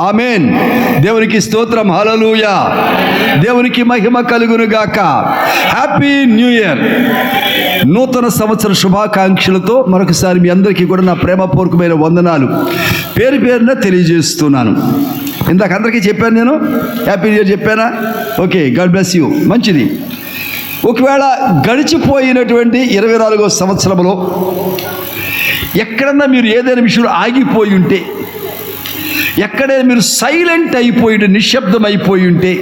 Amen. దేవునికి స్తోత్రం. హలలుయా దేవునికి మహిమ కలుగును గాక. Happy new year. నూతన సంవత్సర శుభాకాంక్షలతో మరొకసారి మీ అందరికీ కూడా నా ప్రేమపూర్వకమైన వందనాలు. పేరు పేరున తెలియజేస్తున్నాను. ఇందాక అందరికీ చెప్పాను నేను. హ్యాపీ న్యూ ఇయర్ చెప్పానా? Okay God bless you. మంచిది. ఒకవేళ గడిచిపోయినటువంటి ఇరవై నాలుగో సంవత్సరంలో ఎక్కడన్నా మీరు ఏదైనా విషయంలో ఆగిపోయి ఉంటే ఎక్కడైనా మీరు సైలెంట్ అయిపోయి నిశ్శబ్దం అయిపోయి ఉంటే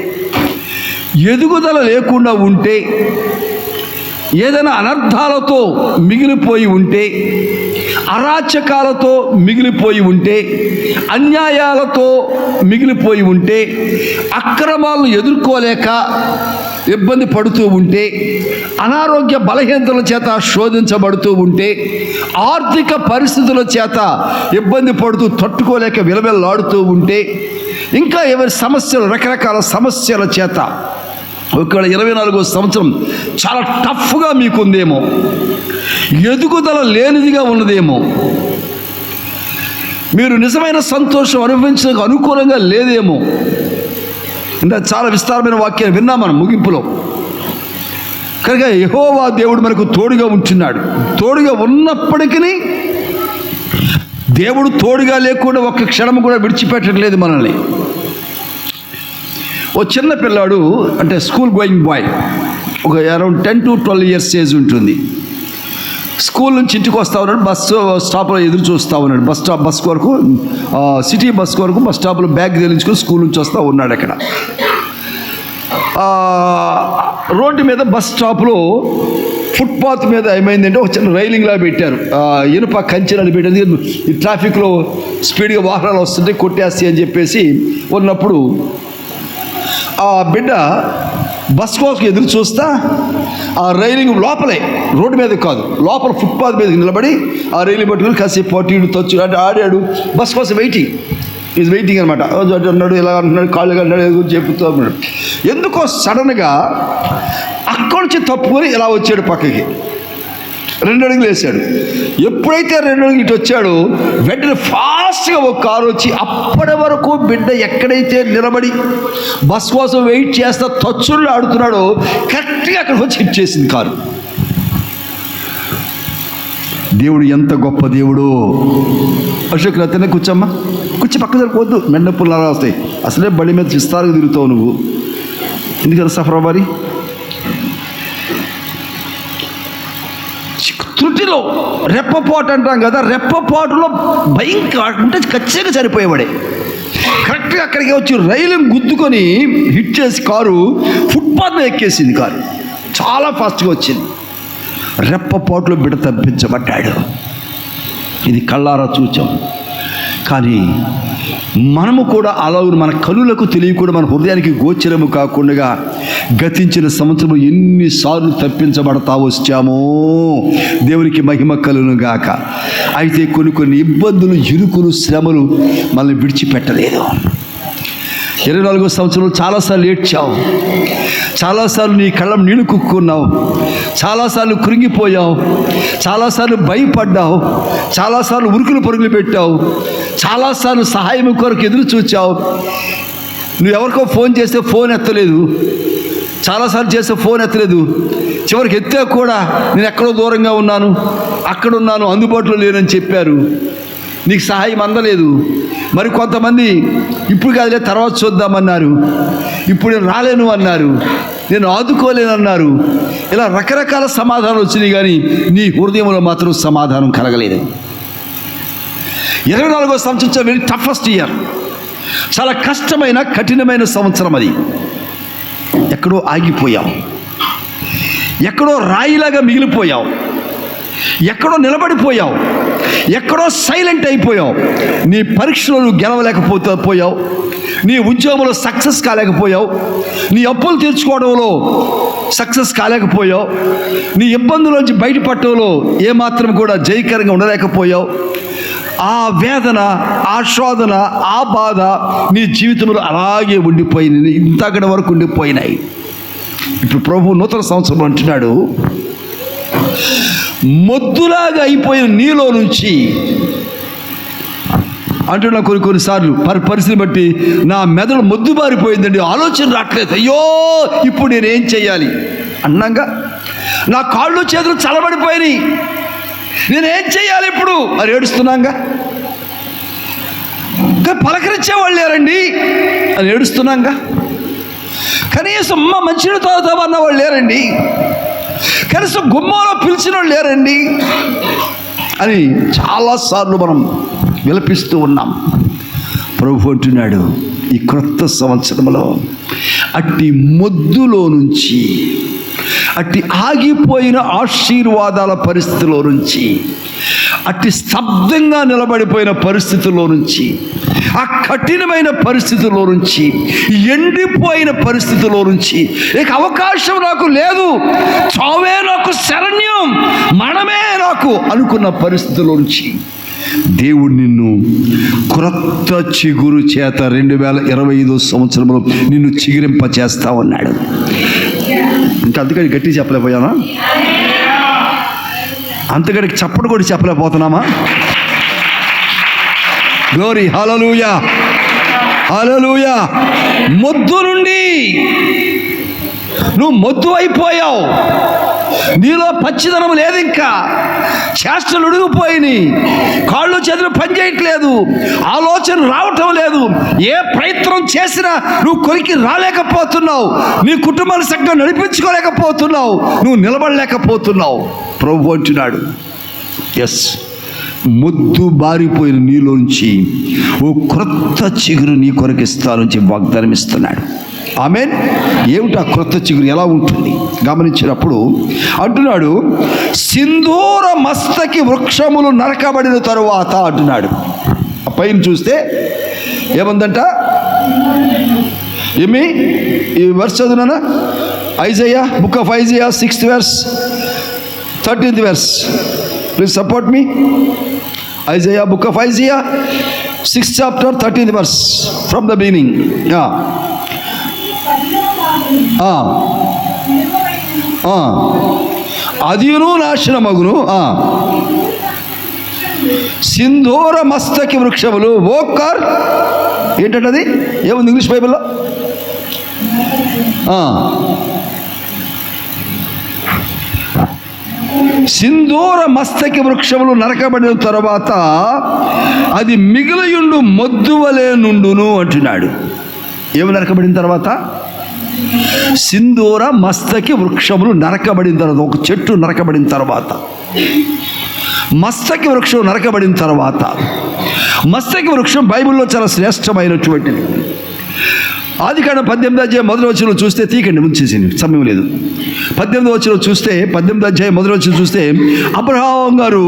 ఎదుగుదల లేకుండా ఉంటే ఏదైనా అనర్థాలతో మిగిలిపోయి ఉంటే అరాచకాలతో మిగిలిపోయి ఉంటే అన్యాయాలతో మిగిలిపోయి ఉంటే అక్రమాలను ఎదుర్కోలేక ఇబ్బంది పడుతూ ఉంటే అనారోగ్య బలహీనతల చేత శోధించబడుతూ ఉంటే ఆర్థిక పరిస్థితుల చేత ఇబ్బంది పడుతూ తట్టుకోలేక విలవిల్లాడుతూ ఉంటే ఇంకా ఎవరి సమస్యలు రకరకాల సమస్యల చేత ఒకవేళ ఇరవై నాలుగో సంవత్సరం చాలా టఫ్గా మీకుందేమో ఎదుగుదల లేనిదిగా ఉన్నదేమో మీరు నిజమైన సంతోషం అనుభవించడానికి అనుకూలంగా లేదేమో. ఇంకా చాలా విస్తారమైన వాక్యాలు విన్నాం మనం ముగింపులో. కనుక యహోవా దేవుడు మనకు తోడుగా ఉంటున్నాడు. తోడుగా ఉన్నప్పటికీ దేవుడు తోడుగా లేకుండా ఒక్క క్షణం కూడా విడిచిపెట్టట్లేదు మనల్ని. ఓ చిన్న పిల్లాడు అంటే స్కూల్ గోయింగ్ బాయ్ ఒక around ten to twelve years age ఉంటుంది. స్కూల్ నుంచి ఇంటికి వస్తా ఉన్నాడు బస్సు స్టాప్లో ఎదురు చూస్తూ ఉన్నాడు. బస్ స్టాప్ బస్ వరకు సిటీ బస్ వరకు బస్ స్టాప్లో బ్యాగ్ తేలించుకొని స్కూల్ నుంచి వస్తూ ఉన్నాడు అక్కడ. రోడ్డు మీద బస్ స్టాప్లో ఫుట్పాత్ మీద ఏమైందంటే ఒక చిన్న రైలింగ్లా పెట్టారు. ఇనుప కంచెలు పెట్టారు. ఈ ట్రాఫిక్లో స్పీడ్గా వాహనాలు వస్తుంటే కొట్టేస్తాయి అని చెప్పేసి ఉన్నప్పుడు ఆ బిడ్డ బస్ కోసం ఎదురు చూస్తా ఆ రైలింగ్ లోపలే రోడ్డు మీద కాదు లోపల ఫుట్పాత్ మీద నిలబడి ఆ రైలు పట్టుకుని కాసేపు పట్టిడు తొచ్చు అంటే ఆడాడు బస్ కోసం వెయిటింగ్ ఈజ్ వెయిటింగ్ అనమాట అన్నాడు ఇలా అంటున్నాడు కాళ్ళు అన్నాడు ఏదో చెప్తూ అన్నాడు ఎందుకో సడన్గా అక్కడి నుంచి తప్పుకొని ఇలా వచ్చాడు పక్కకి. రెండు అడుగులు వేసాడు ఎప్పుడైతే రెండు అడుగులు ఇటు వచ్చాడో వెంటనే ఫాస్ట్గా ఒక కారు వచ్చి అప్పటి వరకు బిడ్డ ఎక్కడైతే నిలబడి బస్ కోసం వెయిట్ చేస్తా తచ్చుళ్ళు ఆడుతున్నాడో కరెక్ట్గా అక్కడ వచ్చి హిట్ చేసింది కారు. దేవుడు ఎంత గొప్ప దేవుడు. అశోక్ రతనే కూర్చోమ్మా. కూర్చి పక్క సరిపోద్దు మెండప్పులు అలా వస్తాయి. అసలే బడి మీద చిస్తారుగా తిరుగుతావు నువ్వు. ఎందుకంటే సఫర్ మరి రెప్పపాటు అంటాం కదా రెప్పపాటులో భయంకర అంటే ఖచ్చితంగా చనిపోయేవాడే. కరెక్ట్గా అక్కడికి వచ్చి రైలు గుద్దుకొని హిట్ చేసి కారు ఫుట్పాత్ ఎక్కేసింది కారు. చాలా ఫాస్ట్గా వచ్చింది. రెప్పపాటులో బిడ్డ తప్పించబడ్డాడు. ఇది కళ్ళారా చూచాం కానీ మనము కూడా అలాగే మన కనులకు తెలియకుండా మన హృదయానికి గోచరము కాకుండా గతించిన సంవత్సరం ఎన్నిసార్లు తప్పించబడతా వచ్చామో దేవునికి మహిమ కలును గాక. అయితే కొన్ని కొన్ని ఇబ్బందులు ఇరుకులు శ్రమలు మనల్ని విడిచిపెట్టలేదు. ఇరవై నాలుగో సంవత్సరంలో చాలాసార్లు ఏడ్చావు. చాలాసార్లు నీ కళ్ళం నీళ్ళు కుక్కున్నావు చాలాసార్లు కృంగిపోయావు చాలాసార్లు భయపడ్డావు. చాలాసార్లు ఉరుకులు పరుగులు పెట్టావు. చాలాసార్లు సహాయం కొరకు ఎదురు చూచావు. నువ్వు ఎవరికో ఫోన్ చేస్తే ఫోన్ ఎత్తలేదు. చాలాసార్లు చేస్తే ఫోన్ ఎత్తలేదు. చివరికి ఎత్తే కూడా నేను ఎక్కడో దూరంగా ఉన్నాను. అక్కడ ఉన్నాను అందుబాటులో లేనని చెప్పారు. నీకు సహాయం అందలేదు. మరి కొంతమంది ఇప్పుడు కాదులే తర్వాత చూద్దామన్నారు. ఇప్పుడు నేను రాలేను అన్నారు. నేను ఆదుకోలేను అన్నారు ఇలా రకరకాల సమాధానాలు వచ్చినాయి కానీ నీ హృదయంలో మాత్రం సమాధానం కలగలేదు. ఇరవై నాలుగో సంవత్సరం వెరీ టఫెస్ట్ ఇయర్ చాలా కష్టమైన కఠినమైన సంవత్సరం అది. ఎక్కడో ఆగిపోయాం. ఎక్కడో రాయిలాగా మిగిలిపోయావు ఎక్కడో నిలబడిపోయావు ఎక్కడో సైలెంట్ అయిపోయావు. నీ పరీక్షలో నువ్వు గెలవలేకపోతే పోయావు నీ ఉద్యోగంలో సక్సెస్ కాలేకపోయావు. నీ అప్పులు తీర్చుకోవడంలో సక్సెస్ కాలేకపోయావు. నీ ఇబ్బందులోంచి బయటపడటంలో ఏమాత్రం కూడా జయకరంగా ఉండలేకపోయావు. ఆ వేదన ఆ శోధన ఆ బాధ నీ జీవితంలో అలాగే ఉండిపోయింది ఇంతకడ వరకు ఉండిపోయినాయి. ఇప్పుడు ప్రభు నూతన సంవత్సరం అంటున్నాడు. మొద్దులాగా అయిపోయిన నీలో నుంచి అంటున్నా కొన్ని కొన్నిసార్లు పరి పరిస్థితిని బట్టి నా మెదడు మొద్దుబారిపోయిందండి. ఆలోచన రావట్లేదు. అయ్యో ఇప్పుడు నేనేం చేయాలి అన్నంగా నా కాళ్ళు చేతులు చలబడిపోయినాయి నేనేం చేయాలి ఇప్పుడు? మరి ఏడుస్తున్నాగా? కానీ పలకరించే వాళ్ళు లేరండి. అని ఏడుస్తున్నాగా? కనీసం అమ్మ మంచినీళ్ళు తాగుతామన్న వాళ్ళు లేరండి. కనీసం గుమ్మంలో పిలిచిన వాళ్ళు లేరండి అని చాలాసార్లు మనం విలపిస్తూ ఉన్నాం. ప్రభు అంటున్నాడు ఈ క్రొత్త సంవత్సరంలో అట్టి మొద్దులో నుంచి అట్టి ఆగిపోయిన ఆశీర్వాదాల పరిస్థితిలో నుంచి అట్టి స్తబ్దంగా నిలబడిపోయిన పరిస్థితుల్లో నుంచి ఆ కఠినమైన పరిస్థితుల్లో నుంచి ఎండిపోయిన పరిస్థితుల్లో నుంచి ఇక అవకాశం నాకు లేదు చావే నాకు శరణ్యం మనమే నాకు అనుకున్న పరిస్థితుల్లో నుంచి దేవుడు నిన్ను క్రొత్త చిగురు చేత రెండు వేల ఇరవై ఐదో సంవత్సరంలో నిన్ను చిగురింప చేస్తా ఉన్నాడు. ఇంకా అందుకని గట్టి చెప్పలేకపోయానా? అంతకడికి చప్పుడు కూడా చెప్పలేకపోతున్నామా? గ్లోరీ హలలుయా హలలుయా మొద్దు నుండి నువ్వు మొద్దు అయిపోయావు. నీలో పచ్చిదనం లేదు ఇంకా. చేష్టలు ఉడిగిపోయినాయి కాళ్ళు చేతులు పనిచేయట్లేదు ఆలోచన రావటం లేదు. ఏ ప్రయత్నం చేసినా నువ్వు కొరికి రాలేకపోతున్నావు. నీ కుటుంబాన్ని చక్కగా నడిపించుకోలేకపోతున్నావు. నువ్వు నిలబడలేకపోతున్నావు. ప్రభు అంటున్నాడు. ఎస్ ముద్దు బారిపోయిన నీలోంచి ఓ క్రొత్త చిగురు నీ కొరకు ఇస్తానుంచి వాగ్దానం ఇస్తున్నాడు. ఆమెన్. ఏమిటి ఆ క్రొత్త చిగురు? ఎలా ఉంటుంది? గమనించినప్పుడు అంటున్నాడు సింధూర మస్తకి వృక్షములు నరకబడిన తరువాత అంటున్నాడు. ఆ పైన చూస్తే ఏముందంట? ఏమి? ఈ verse చదువునా Isaiah book of Isaiah sixth verse thirteenth verse please support me Isaiah book of Isaiah six chapter thirteenth verse from the beginning అదియును నాశనమగును సింధూర మస్తకి వృక్షములు ఓకర్ ఏంటంటది? ఏముంది ఇంగ్లీష్ బైబిల్లో? సింధూర మస్తకి వృక్షములు నరకబడిన తర్వాత అది మిగిలియుండు మొద్దువలే నుండును అంటున్నాడు. ఏమి నరకబడిన తర్వాత? సింధూర మస్తకి వృక్షములు నరకబడిన తర్వాత ఒక చెట్టు నరకబడిన తర్వాత. మస్తకి వృక్షం నరకబడిన తర్వాత. మస్తకి వృక్షం బైబిల్లో చాలా శ్రేష్టమైనటువంటిది. ఆది కాడ పద్దెనిమిది అధ్యాయం మొదటి వచ్చిన చూస్తే తీకండి ముంచేసింది సమయం లేదు. పద్దెనిమిది వచ్చిన చూస్తే పద్దెనిమిది అధ్యాయం మొదటి వచ్చిన చూస్తే అబ్రహాం గారు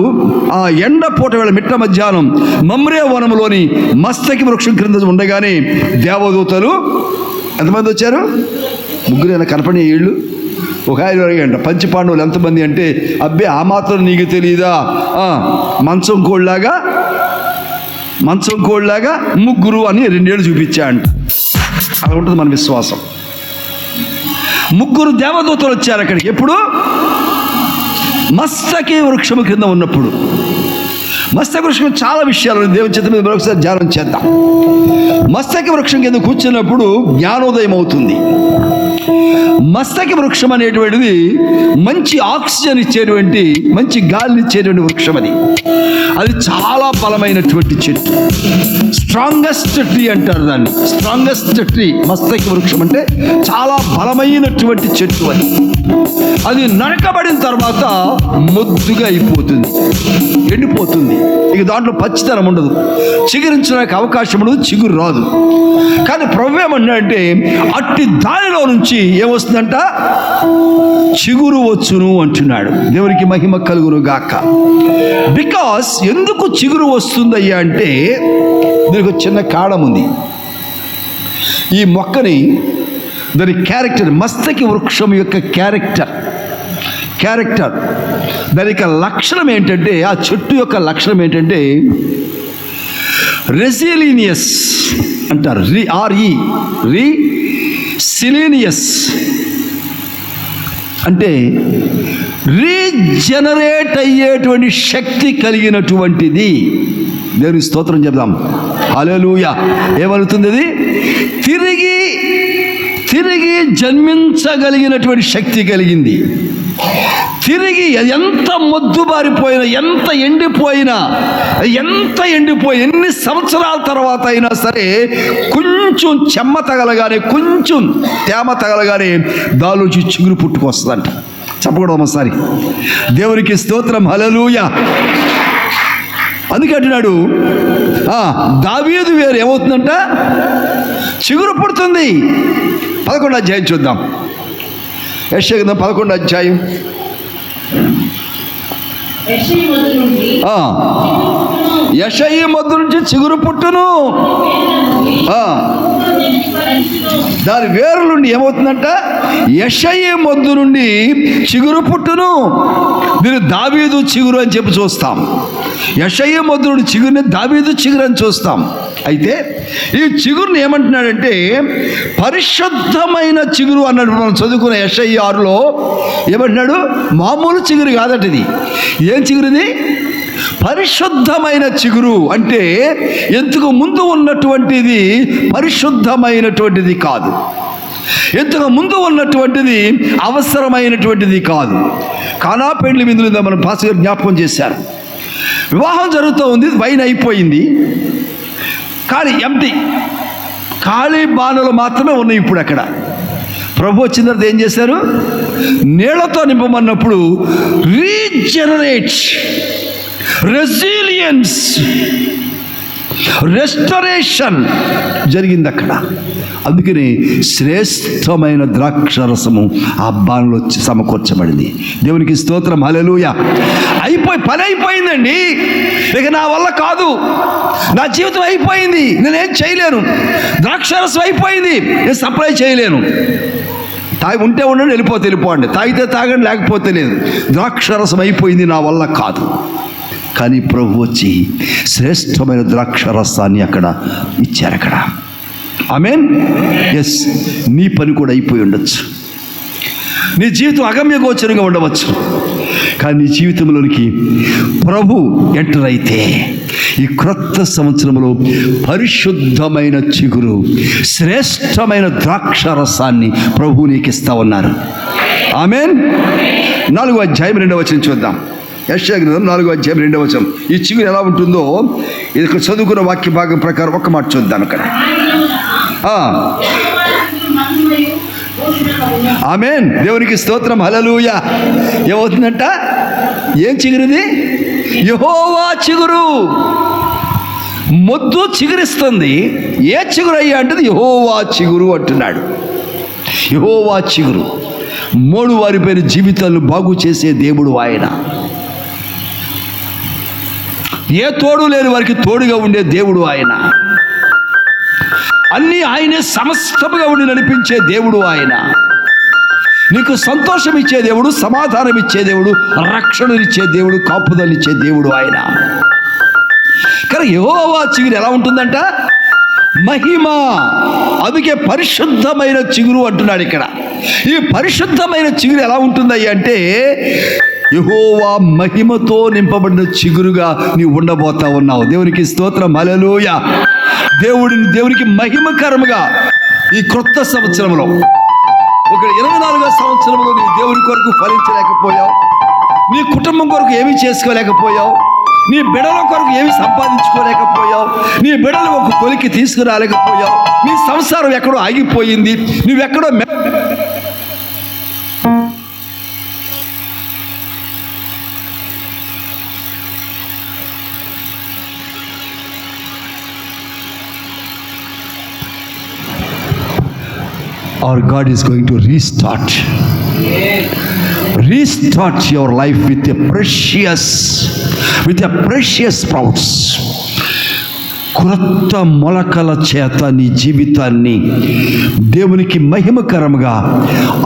ఆ ఎండ పూట వేళ మిట్ట మధ్యాహ్నం మమ్రే వనంలోని మస్తకి వృక్షం క్రింద ఉండగానే దేవదూతలు ఎంతమంది వచ్చారు? ముగ్గురు ఏమైనా కనపడి ఏళ్ళు? ఒక ఆయన అడిగంట పంచి పాండవులు ఎంతమంది? అంటే అబ్బే ఆ మాత్రం నీకు తెలియదా మంచం కోళ్ళలాగా మంచం కోళ్ళలాగా ముగ్గురు అని రెండేళ్ళు చూపించాడు. అలా ఉంటుంది మన విశ్వాసం. ముగ్గురు దేవదూతలు వచ్చారు అక్కడికి. ఎప్పుడు? మస్తకి వృక్షము కింద ఉన్నప్పుడు. మస్తక వృక్షం చాలా విషయాలు దేవుని చేత మీద మరొకసారి ధ్యానం చేద్దాం. మస్తక వృక్షం కింద కూర్చున్నప్పుడు జ్ఞానోదయం అవుతుంది. మస్తకి వృక్షం అనేటువంటిది మంచి ఆక్సిజన్ ఇచ్చేటువంటి మంచి గాలిని ఇచ్చేటువంటి వృక్షం అది. అది చాలా బలమైనటువంటి చెట్టు. స్ట్రాంగెస్ట్ ట్రీ అంటారు దాన్ని. స్ట్రాంగెస్ట్ ట్రీ మస్తకి వృక్షం అంటే చాలా బలమైనటువంటి చెట్టు అది. అది నరకబడిన తర్వాత ముద్దుగా అయిపోతుంది. ఎండిపోతుంది. ఇక దాంట్లో పచ్చితనం ఉండదు. చిగురించడానికి అవకాశం ఉండదు చిగురు రాదు. కానీ ప్రభు ఏమన్నాడంటే అట్టి దానిలో నుంచి ఏమొస్తుందంట? చిగురు వచ్చును అంటున్నాడు. దేవునికి మహిమ కలుగును గాక బికాస్ ఎందుకు చిగురు వస్తుందయ్యా అంటే దీనికి చిన్న కాడం ఉంది. ఈ మొక్కని దాని క్యారెక్టర్ మస్తకి వృక్షం యొక్క క్యారెక్టర్ క్యారెక్టర్ దాని యొక్క లక్షణం ఏంటంటే ఆ చెట్టు యొక్క లక్షణం ఏంటంటే రెసిలీనియస్ అంటారు. రి ఆర్ఈ రీ సిలీనియస్ అంటే రీజనరేట్ అయ్యేటువంటి శక్తి కలిగినటువంటిది. నేను స్తోత్రం చెప్దాం. హల్లెలూయ ఏమవుతుంది అది తిరిగి తిరిగి జన్మించగలిగినటువంటి శక్తి కలిగింది. తిరిగి ఎంత మొద్దుబారిపోయినా ఎంత ఎండిపోయినా ఎంత ఎండిపోయి ఎన్ని సంవత్సరాల తర్వాత అయినా సరే కొంచెం చెమ్మ తగలగానే కొంచెం తేమ తగలగానే దాలోచి చిగురు పుట్టుకొస్తుందంట. చెప్పకూడదు ఒకసారి? దేవునికి స్తోత్రం హలలుయ అందుకే అంటున్నాడు దావీదు వేరు ఏమవుతుందంట? చిగురు పుడుతుంది. పదకొండు అధ్యాయం చూద్దాం. యశ్వగంధం పదకొండు అధ్యాయం యషయి మొదలు మొద్దు నుంచి చిగురు పుట్టును. దాని వేరు నుండి ఏమవుతుందంట? యషయి మొద్దు నుండి చిగురు పుట్టును. మీరు దావీదు చిగురు అని చెప్పి చూస్తాం. యెషయి మధురుడు చిగురిని చిగురుని దావీదు చిగురు అని చూస్తాం. అయితే ఈ చిగురుని ఏమంటున్నాడంటే పరిశుద్ధమైన చిగురు అన్నాడు మనం చదువుకున్న యషయ్య ఆరులో ఏమంటున్నాడు? మామూలు చిగురు కాదట ఇది ఏం చిగురుది? పరిశుద్ధమైన చిగురు అంటే ఎందుకు ముందు ఉన్నటువంటిది పరిశుద్ధమైనటువంటిది కాదు. ఎంతకు ముందు ఉన్నటువంటిది అవసరమైనటువంటిది కాదు. కానా పెండ్లి విందులు మన భాస్కర్ జ్ఞాపకం చేశారు. వివాహం జరుగుతూ ఉంది వైన్ అయిపోయింది. కానీ ఎంటీ ఖాళీ బాణలు మాత్రమే ఉన్నాయి ఇప్పుడు అక్కడ. ప్రభు వచ్చిన తర్వాత ఏం చేశారు? నీళ్ళతో నింపమన్నప్పుడు రీజనరేట్ రెసిలియన్స్ రెస్టరేషన్ జరిగింది అక్కడ అందుకని శ్రేష్టమైన ద్రాక్షరసము ఆ బాణలో సమకూర్చబడింది. దేవునికి స్తోత్రం హలెలూయ అయిపోయి పని అయిపోయిందండి. ఇక నా వల్ల కాదు. నా జీవితం అయిపోయింది. నేనేం చేయలేను. ద్రాక్షరసం అయిపోయింది. నేను సప్లై చేయలేను. తాగి ఉంటే ఉండండి వెళ్ళిపోతే వెళ్ళిపోండి. తాగితే తాగండి లేకపోతే లేదు. ద్రాక్షరసం అయిపోయింది నా వల్ల కాదు. కానీ ప్రభు వచ్చి శ్రేష్టమైన ద్రాక్ష రసాన్ని అక్కడ ఇచ్చారు అక్కడ. ఆమెన్? ఎస్ నీ పని కూడా అయిపోయి ఉండొచ్చు. నీ జీవితం అగమ్య గోచరంగా ఉండవచ్చు. కానీ నీ జీవితంలోనికి ప్రభు ఎంటర్ అయితే ఈ క్రొత్త సంవత్సరంలో పరిశుద్ధమైన చిగురు శ్రేష్టమైన ద్రాక్ష రసాన్ని ప్రభు నీకు ఇస్తా ఉన్నారు ఆమెన్? నాలుగు అధ్యాయం రెండవ వచ్చిన చూద్దాం. యశ్యా గ్రంథం నాలుగో అధ్యాయం రెండవ వచనం. ఈ చిగురు ఎలా ఉంటుందో ఇది చదువుకున్న వాక్య భాగం ప్రకారం ఒక మాట చూద్దాం అక్కడ. ఆమెన్. దేవునికి స్తోత్రం. హలలుయ ఏమవుతుందంట? ఏం చిగురుది? యహోవా చిగురు. మొద్దు చిగురిస్తుంది. ఏ చిగురు అయ్యా అంటది? యహోవా చిగురు అంటున్నాడు. యహోవా చిగురు. మూడు వారి పేరు జీవితాలను బాగు చేసే దేవుడు ఆయన. ఏ తోడు లేని వారికి తోడుగా ఉండే దేవుడు ఆయన. అన్నీ ఆయనే సమస్తముగా ఉండి నడిపించే దేవుడు ఆయన. నీకు సంతోషం ఇచ్చే దేవుడు సమాధానం ఇచ్చే దేవుడు రక్షణనిచ్చే దేవుడు కాపుదలిచ్చే దేవుడు ఆయన. కానీ యహోవా చిగురు ఎలా ఉంటుందంట? మహిమ అందుకే పరిశుద్ధమైన చిగురు అంటున్నాడు ఇక్కడ. ఈ పరిశుద్ధమైన చిగురు ఎలా ఉంటుందయ్య అంటే యహోవా మహిమతో నింపబడిన చిగురుగా నీవు ఉండబోతా ఉన్నావు. దేవునికి స్తోత్రం. అలలోయ దేవుడిని దేవునికి మహిమకరముగా ఈ క్రొత్త సంవత్సరంలో ఒక ఇరవై నాలుగో సంవత్సరంలో నీ దేవుని కొరకు ఫలించలేకపోయావు. నీ కుటుంబం కొరకు ఏమీ చేసుకోలేకపోయావు. నీ బిడల కొరకు ఏమి సంపాదించుకోలేకపోయావు. నీ బిడలు ఒక కొలికి తీసుకురాలేకపోయావు. నీ సంసారం ఎక్కడో ఆగిపోయింది. నువ్వెక్కడో Our God is going to restart. Restart your life with a precious, with a precious sprouts. క్రొత్త మొలకల చేత నీ జీవితాన్ని దేవునికి మహిమకరముగా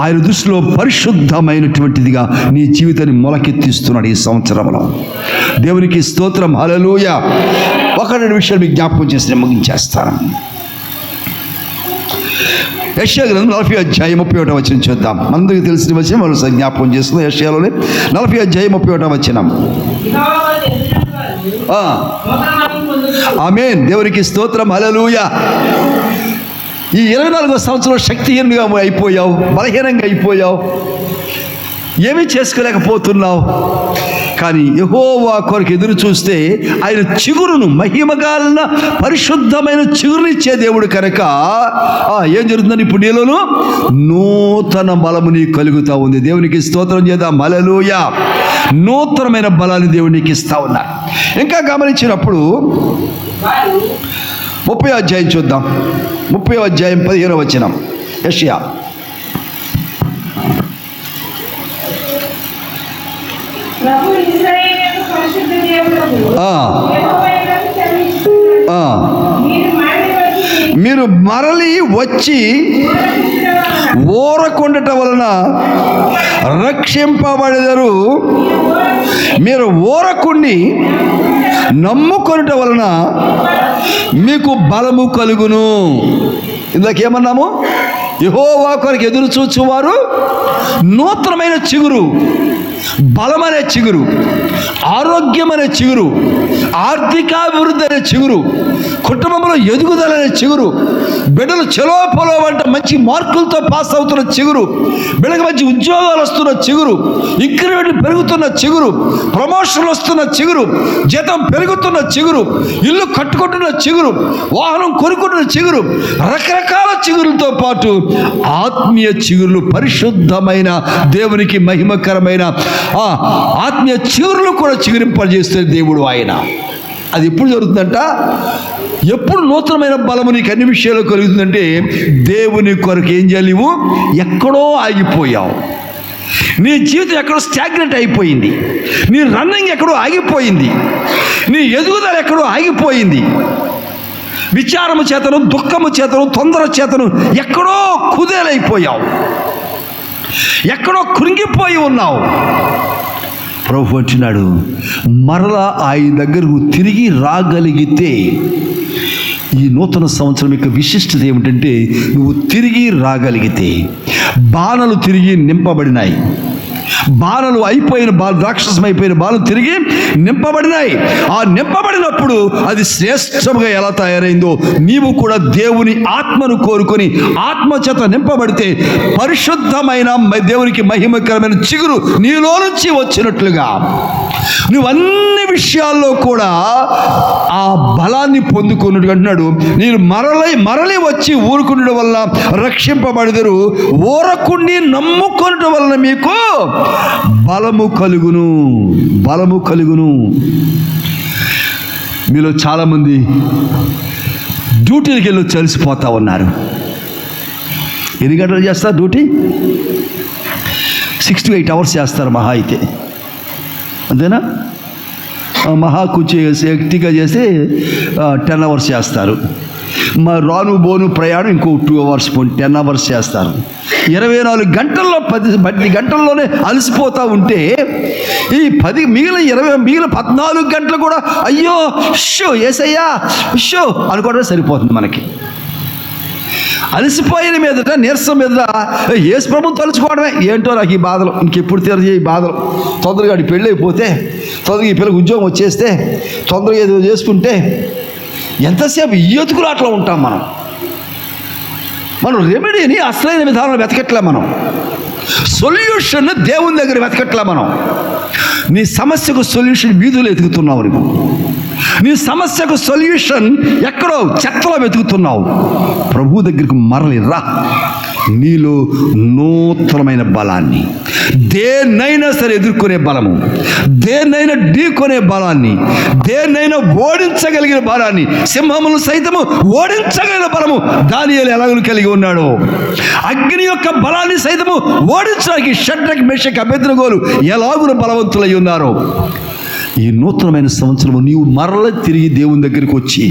ఆయన దృష్టిలో పరిశుద్ధమైనటువంటిదిగా నీ జీవితాన్ని మొలకెత్తిస్తున్నాడు ఈ సంవత్సరంలో దేవునికి స్తోత్రం హలలోయ ఒక రెండు విషయాలు మీకు జ్ఞాపకం చేసి ముగించేస్తాను యశ్యా గ్రంథం నలభై అధ్యాయం ముప్పై ఒకటో వచ్చిన చూద్దాం. అందరికీ తెలిసిన వచ్చిన వాళ్ళు జ్ఞాపకం చేస్తున్న యశ్యాలోనే నలభై అధ్యాయం ముప్పై ఒకటో వచ్చినాం ఆమెన్. దేవునికి స్తోత్రం. హలలుయ ఈ ఇరవై నాలుగో సంవత్సరం శక్తిహీనంగా అయిపోయావు బలహీనంగా అయిపోయావు. ఏమీ చేసుకోలేకపోతున్నావు. కానీ యహోవా కొరకు ఎదురు చూస్తే ఆయన చిగురును మహిమగాలన పరిశుద్ధమైన చిగురునిచ్చే దేవుడు కనుక ఆ, ఏం జరుగుతుందని ఇప్పుడు నీలోను? నూతన బలము నీకు కలుగుతా ఉంది. దేవునికి స్తోత్రం చేద్దాం. మలలోయ నూతనమైన బలాన్ని దేవునికి ఇస్తా ఉన్నా ఇంకా గమనించినప్పుడు ముప్పై అధ్యాయం చూద్దాం. ముప్పై అధ్యాయం పదిహేను వచ్చినాం యషియా. మీరు మరలి వచ్చి వలన ఊరకుండట వలన రక్షింపబడదరు. మీరు ఊరకుండి నమ్ముకొనుట వలన మీకు బలము కలుగును. ఇందాకేమన్నాము? యహోవా కొరకు ఎదురు చూచువారు నూతనమైన చిగురు బలమనే చిగురు ఆరోగ్యం అనే చిగురు ఆర్థికాభివృద్ధి అనే చిగురు కుటుంబంలో ఎదుగుదల అనే చిగురు బిడ్డలు చెలోపలో అంటే మంచి మార్కులతో పాస్ అవుతున్న చిగురు బిడ్డకి మంచి ఉద్యోగాలు వస్తున్న చిగురు ఇంక్రిమెంట్లు పెరుగుతున్న చిగురు ప్రమోషన్లు వస్తున్న చిగురు జీతం పెరుగుతున్న చిగురు ఇల్లు కట్టుకుంటున్న చిగురు వాహనం కొనుక్కుంటున్న చిగురు రకరకాల చిగురులతో పాటు ఆత్మీయ చిగురులు పరిశుద్ధమైన దేవునికి మహిమకరమైన ఆ ఆత్మీయ చిగురులు కూడా చిగురింపజేస్తే దేవుడు ఆయన. అది ఎప్పుడు జరుగుతుందంట? ఎప్పుడు నూతనమైన బలము నీకు అన్ని విషయాలు కలుగుతుందంటే దేవుని కొరకు ఏం చేయలేవు ఎక్కడో ఆగిపోయావు. నీ జీవితం ఎక్కడో స్టాగ్నెంట్ అయిపోయింది. నీ రన్నింగ్ ఎక్కడో ఆగిపోయింది. నీ ఎదుగుదల ఎక్కడో ఆగిపోయింది. విచారము చేతను దుఃఖము చేతను తొందర చేతను ఎక్కడో కుదేలైపోయావు. ఎక్కడో కృంగిపోయి ఉన్నావు. ప్రభు అంటున్నాడు మరలా ఆయన దగ్గరకు తిరిగి రాగలిగితే ఈ నూతన సంవత్సరం యొక్క విశిష్టత ఏమిటంటే నువ్వు తిరిగి రాగలిగితే బాణలు తిరిగి నింపబడినాయి. బాణలు అయిపోయిన బాలు రాక్షసం అయిపోయిన బాలు తిరిగి నింపబడినాయి. ఆ నింపబడినప్పుడు అది శ్రేష్టముగా ఎలా తయారైందో నీవు కూడా దేవుని ఆత్మను కోరుకొని ఆత్మచేత నింపబడితే పరిశుద్ధమైన దేవునికి మహిమకరమైన చిగురు నీలో నుంచి వచ్చినట్లుగా. నువ్వు అన్ని విషయాల్లో కూడా ఆ బలాన్ని పొందుకున్నట్టు అంటున్నాడు. నేను మరలి మరలి వచ్చి ఊరుకుండడం వల్ల రక్షింపబడదురు. ఊరకుండి నమ్ముకొనడం వలన మీకు బలము కలుగును. బలము కలుగును. మీలో చాలామంది డ్యూటీలకి వెళ్ళి చలిసిపోతా ఉన్నారు. ఎన్ని గంటలు చేస్తారు duty? Six to eight hours చేస్తారు మహా అయితే. అంతేనా? మహా కూర్చి శక్తిగా చేస్తే టెన్ అవర్స్ చేస్తారు. మా రాను బోను ప్రయాణం ఇంకో టూ అవర్స్ టెన్ అవర్స్ చేస్తారు. ఇరవై నాలుగు గంటల్లో పది పది గంటల్లోనే అలసిపోతూ ఉంటే ఈ పది మిగిలిన ఇరవై మిగిలిన పద్నాలుగు గంటలు కూడా అయ్యో షో ఏసయ్యా షో అనుకోవడం సరిపోతుంది మనకి. అలసిపోయిన మీదట నీరసం మీదట ఏసు ప్రభుత్వం తలుచుకోవడమే. ఏంటో నాకు ఈ బాధలు? ఇంకెప్పుడు తీరజే ఈ బాధలు? తొందరగా ఆడి పెళ్ళి అయిపోతే తొందరగా ఈ పిల్లకి ఉద్యోగం వచ్చేస్తే తొందరగా ఏదో చేసుకుంటే ఎంతసేపు ఈ అట్లా ఉంటాం మనం? మనం రెమెడీని అసలైన విధానం వెతకట్లే మనం. సొల్యూషన్ దేవుని దగ్గర వెతకట్లే మనం. నీ సమస్యకు సొల్యూషన్ వీధులు వెతుకుతున్నావు నువ్వు. నీ సమస్యకు సొల్యూషన్ ఎక్కడో చెత్తలో వెతుకుతున్నావు. ప్రభు దగ్గరికి మరలి రా. నీలో నూతనమైన బలాన్ని దేన్నైనా సరే ఎదుర్కొనే బలము దేన్నైనా ఢీకొనే బలాన్ని దేన్నైనా ఓడించగలిగిన బలాన్ని సింహములు సైతము ఓడించగలిగిన బలము దాని ఎలాగను కలిగి ఉన్నాడు. అగ్ని యొక్క బలాన్ని సైతము ఓడించడానికి షట్రక్ మెషక్ అభ్యర్థనగోలు ఎలాగున బలవంతులై ఉన్నారు. ఈ నూతనమైన సంవత్సరం నీవు మరల తిరిగి దేవుని దగ్గరికి వచ్చి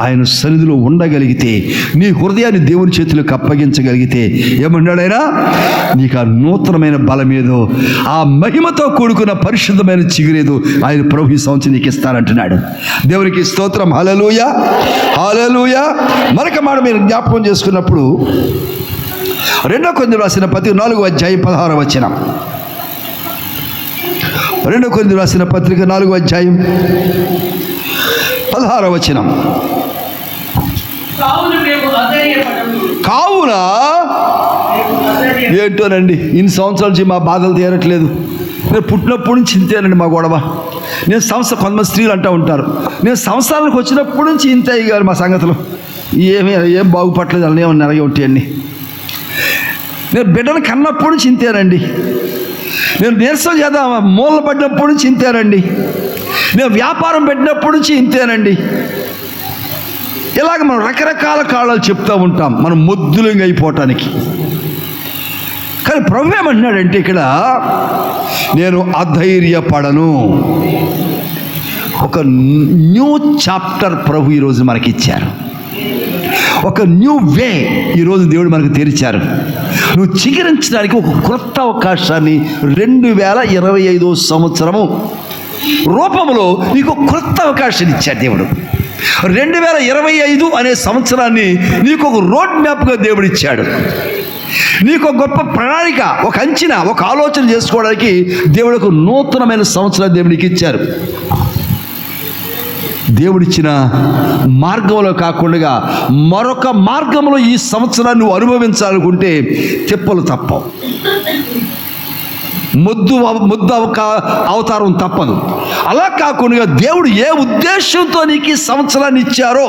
ఆయన సన్నిధిలో ఉండగలిగితే నీ హృదయాన్ని దేవుని చేతులకు అప్పగించగలిగితే ఏమన్నాడు ఆయన నీకు ఆ నూతనమైన బలమేదో ఆ మహిమతో కూడుకున్న పరిశుద్ధమైన చిగురేదో ఆయన ప్రభు ఈ సంవత్సరం నీకు ఇస్తానంటున్నాడు. దేవునికి స్తోత్రం. హలలుయ హలలుయ మరొక మాట మీరు జ్ఞాపకం చేసుకున్నప్పుడు రెండో కొంచెం రాసిన ప్రతి నాలుగు అధ్యాయం పదహారవ వచ్చిన రెండో కొన్ని రాసిన పత్రిక నాలుగో అధ్యాయం పదహార వచనం. కావున ఏంటోనండి ఇన్ని సంవత్సరాల నుంచి మా బాధలు తీరట్లేదు. నేను పుట్టినప్పటి నుంచి ఇంతేనండి మా గొడవ. నేను సంస్థ కొంతమంది స్త్రీలు అంటూ ఉంటారు. నేను సంవత్సరాలకు వచ్చినప్పటి నుంచి ఇంతే గారు మా సంగతులు. ఏమీ ఏం బాగుపడలేదు అలానే ఉన్నాయి అలాగే ఉంటాయండి నేను బిడ్డను కన్నప్పటి నుంచి ఇంతేనండి. నేను నీరసం చేద్దాం. మూల పడినప్పటి నుంచి ఇంతేనండి నేను వ్యాపారం పెట్టినప్పటి నుంచి ఇంతేనండి ఇలాగ మనం రకరకాల కాళ్ళాలు చెప్తూ ఉంటాం. మనం ముద్దులంగా అయిపోవటానికి. కానీ ప్రభు ఏమంటున్నాడంటే ఇక్కడ నేను అధైర్యపడను. ఒక న్యూ చాప్టర్ ప్రభు ఈరోజు మనకి ఇచ్చారు ఒక న్యూ వే ఈరోజు దేవుడు మనకు తెరిచారు. నువ్వు చిగురించడానికి ఒక క్రొత్త అవకాశాన్ని రెండు వేల ఇరవై ఐదో సంవత్సరము రూపంలో నీకు క్రొత్త అవకాశాన్ని ఇచ్చాడు దేవుడు. రెండు వేల ఇరవై ఐదు అనే సంవత్సరాన్ని నీకు ఒక రోడ్ మ్యాప్గా దేవుడు ఇచ్చాడు. నీకు ఒక గొప్ప ప్రణాళిక ఒక అంచనా ఒక ఆలోచన చేసుకోవడానికి దేవుడు ఒక నూతనమైన సంవత్సరం దేవుడికి ఇచ్చారు. దేవుడిచ్చిన మార్గంలో కాకుండా మరొక మార్గంలో ఈ సంవత్సరాన్ని నువ్వు అనుభవించాలనుకుంటే తిప్పలు తప్పవు. ముద్దు ముద్దు అవక అవతారం తప్పదు. అలా కాకుండా దేవుడు ఏ ఉద్దేశంతో నీకు ఈ సంవత్సరాన్ని ఇచ్చారో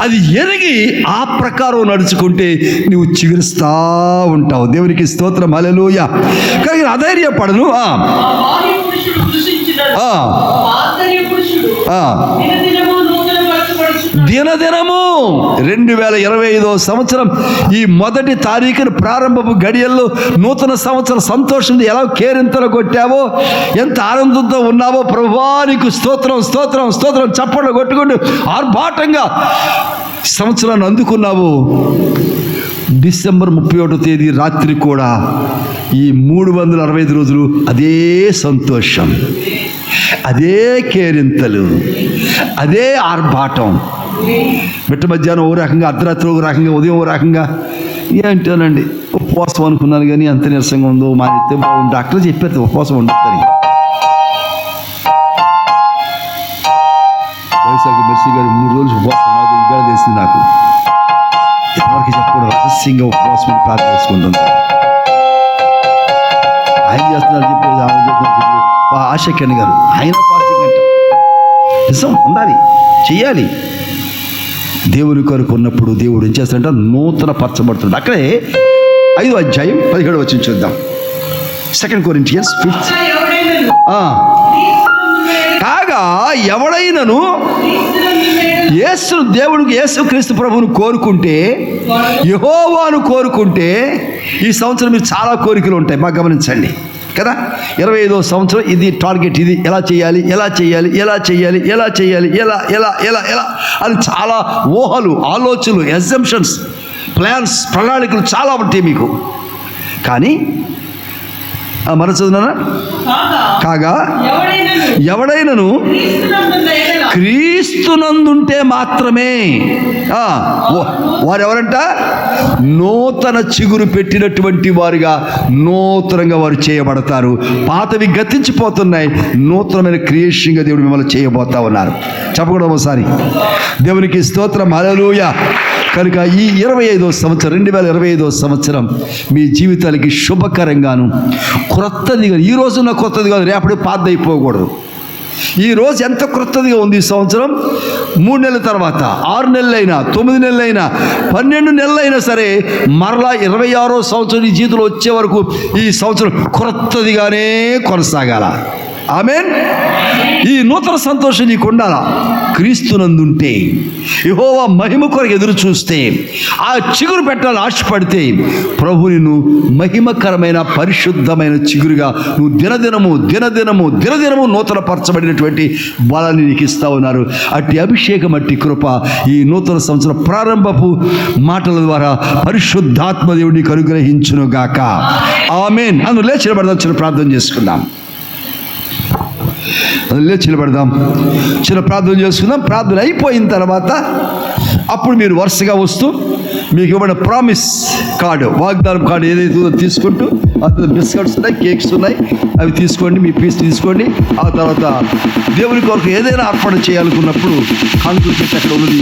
అది ఎరిగి ఆ ప్రకారం నడుచుకుంటే నువ్వు చిగురుస్తా ఉంటావు. దేవునికి స్తోత్రం. అలెలుయ కానీ అధైర్యపడను. దినదినము రెండు వేల ఇరవై ఐదో సంవత్సరం ఈ మొదటి తారీఖున ప్రారంభపు గడియల్లో నూతన సంవత్సరం సంతోషం ఎలా కేరింతలు కొట్టావో ఎంత ఆనందంతో ఉన్నావో ప్రభానికి స్తోత్రం స్తోత్రం స్తోత్రం చప్పట్లు కొట్టుకుంటూ ఆర్భాటంగా సంవత్సరాన్ని అందుకున్నావు. డిసెంబర్ ముప్పై ఒకటో తేదీ రాత్రి కూడా ఈ మూడు వందల అరవై ఐదు రోజులు అదే సంతోషం. అదే కేరింతలు అదే ఆర్భాటం. బిట్ట మధ్యాహ్నం ఓ రకంగా అర్ధరాత్రి ఓ రకంగా ఉదయం ఓ రకంగా. ఏంటోనండి ఉపవాసం అనుకున్నాను కానీ అంత నీరసంగా ఉందో మా నిత్యం బాగుంది డాక్టర్ చెప్పారు ఉపవాసం ఉండొద్దని వైశాఖ మెర్సీ గారు మూడు రోజులు ఉపవాసం ఉన్నది ఇవాళ తెలిసింది నాకు. ఎవరికి చెప్పకూడదు రహస్యంగా ఉపవాసం ఉండి ప్రార్థన చేసుకుంటుంది ఆయన చేస్తున్నారు చెప్పేది ఆమె చేస్తున్నారు ఆశక్యని గారు. ఆయన ఫాస్టింగ్ అంట. నిజం ఉండాలి. చేయాలి దేవుని కొరకు ఉన్నప్పుడు దేవుడు ఏం చేస్తాడంటే నూతన పరచబడుతుంది అక్కడే ఐదో అధ్యాయం పదిహేడు వచ్చి చూద్దాం. సెకండ్ కొరింటియన్స్ ఫిఫ్త్ కాగా ఎవడైనను కాగా యేసు దేవుడికి యేసు క్రీస్తు ప్రభువును కోరుకుంటే యహోవాను కోరుకుంటే ఈ సంవత్సరం మీరు చాలా కోరికలు ఉంటాయి. మాకు గమనించండి. కదా? ఇరవై ఐదో సంవత్సరం ఇది టార్గెట్ ఇది ఎలా చేయాలి ఎలా చేయాలి ఎలా చేయాలి ఎలా చేయాలి ఎలా ఎలా ఎలా ఎలా అని చాలా ఊహలు ఆలోచనలు ఎగ్జంప్షన్స్ ప్లాన్స్ ప్రణాళికలు చాలా ఉంటాయి మీకు. కానీ ఆ, మరో చదువునా కాగా? ఎవడైనను? క్రీస్తునందుంటే మాత్రమే. వారెవరంట? నూతన చిగురు పెట్టినటువంటి వారుగా నూతనంగా వారు చేయబడతారు. పాతవి గతించిపోతున్నాయి. నూతనమైన క్రియేషన్గా దేవుడు మిమ్మల్ని చేయబోతా ఉన్నారు. చెప్పకూడదు ఒకసారి? దేవునికి స్తోత్రం. హల్లెలూయ. కనుక ఈ ఇరవై ఐదో సంవత్సరం రెండు వేల ఇరవై ఐదో సంవత్సరం మీ జీవితాలకి శుభకరంగాను క్రొత్తదిగా ఈ రోజున్న కొత్తది కాదు రేపటి పాత అయిపోకూడదు. ఈ రోజు ఎంత క్రొత్తదిగా ఉంది ఈ సంవత్సరం? మూడు నెలల తర్వాత ఆరు నెలలైనా తొమ్మిది నెలలైనా పన్నెండు నెలలైనా సరే మరలా ఇరవై ఆరో సంవత్సరం ఈ జీతంలో వచ్చే వరకు ఈ సంవత్సరం క్రొత్తదిగానే కొనసాగాల. ఆమెన్? ఈ నూతన సంతోషం నీకు ఉండాలా క్రీస్తునందుంటే యహోవా మహిమ కొరకు ఎదురు చూస్తే ఆ చిగురు పెట్టాలని ఆశపడితే ప్రభు నిన్ను మహిమకరమైన పరిశుద్ధమైన చిగురుగా నువ్వు దినదినము దినదినము దినదినము నూతన పరచబడినటువంటి బలాన్ని నీకు ఇస్తా ఉన్నారు. అట్టి అభిషేకం అట్టి కృప ఈ నూతన సంవత్సరం ప్రారంభపు మాటల ద్వారా పరిశుద్ధాత్మ దేవుడిని నీకు అనుగ్రహించును గాక ఆమెన్ అందులో లేచిన పడదాం ప్రార్థన చేసుకుందాం. లేచి నిలబడదాం చిన్న ప్రార్థన చేసుకుందాం. ప్రార్థన అయిపోయిన తర్వాత అప్పుడు మీరు వరుసగా వస్తూ మీకు ఇవ్వబడిన ప్రామిస్ కార్డు వాగ్దానం కార్డు ఏదైతే ఉందో తీసుకుంటూ అందులో బిస్కెట్స్ ఉన్నాయి కేక్స్ ఉన్నాయి అవి తీసుకోండి మీ పీస్ తీసుకోండి. ఆ తర్వాత దేవుని కొరకు ఏదైనా అర్పణ చేయాలనుకున్నప్పుడు కానుకలు పెట్టి అక్కడ ఉన్నది